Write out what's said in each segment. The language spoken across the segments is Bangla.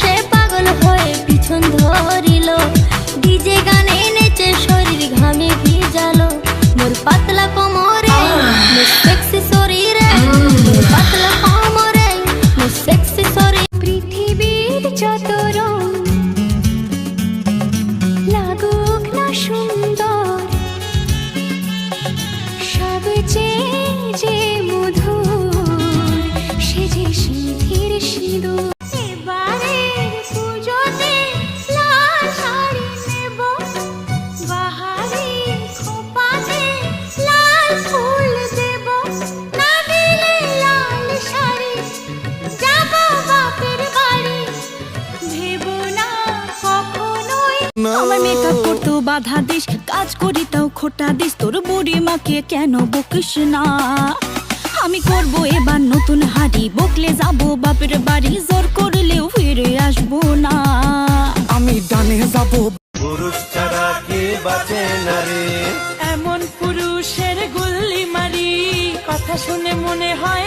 সে পাগল হয়ে পিছন ধরিল। ডিজে গানে নেচে শরীর ঘামে ভিজালো। মোর পাতলা কোমরে, মোর সেক্সি শরীরে, মোর পাতলা কোমরে, মোর সেক্সি শরীর। পৃথিবীর যত রং লাগুক না সুন্দর সবচেয়ে যে মধুর, সে যে সিঁথির সিঁদুর। আমার মেকআপ করতেও বাধা দিস কাজ করি তাও খোটা দিস। তোর বুড়ি মাকে কেন বকিস না? আমি করব এবার নতুন হাড়ি বকলে যাব বাপের বাড়ি জোর করলেও ফিরে আসব না। আমি ডানে যাব। পুরুষ ছাড়া কে বাঁচে না রে? এমন পুরুষের গুল্লি মারি কথা শুনে মনে হয়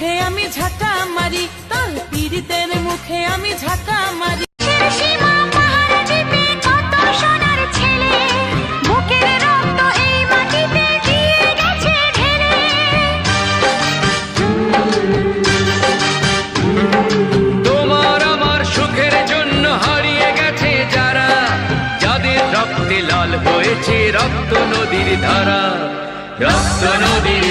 মুখে আমি ঝাঁটা মারি তার পীড়িতের মুখে আমি ঝাঁটা মারি। সীমা পাহাড় জিতে কত সোনার ছেলে বুকের রক্ত এই মাটিতে দিয়ে গেছে ঢেলে। তোমার আমার সুখের জন্য হারিয়ে গেছে যারা যাদের রক্তে লাল হয়েছে রক্ত নদীর ধারা রক্ত নদীর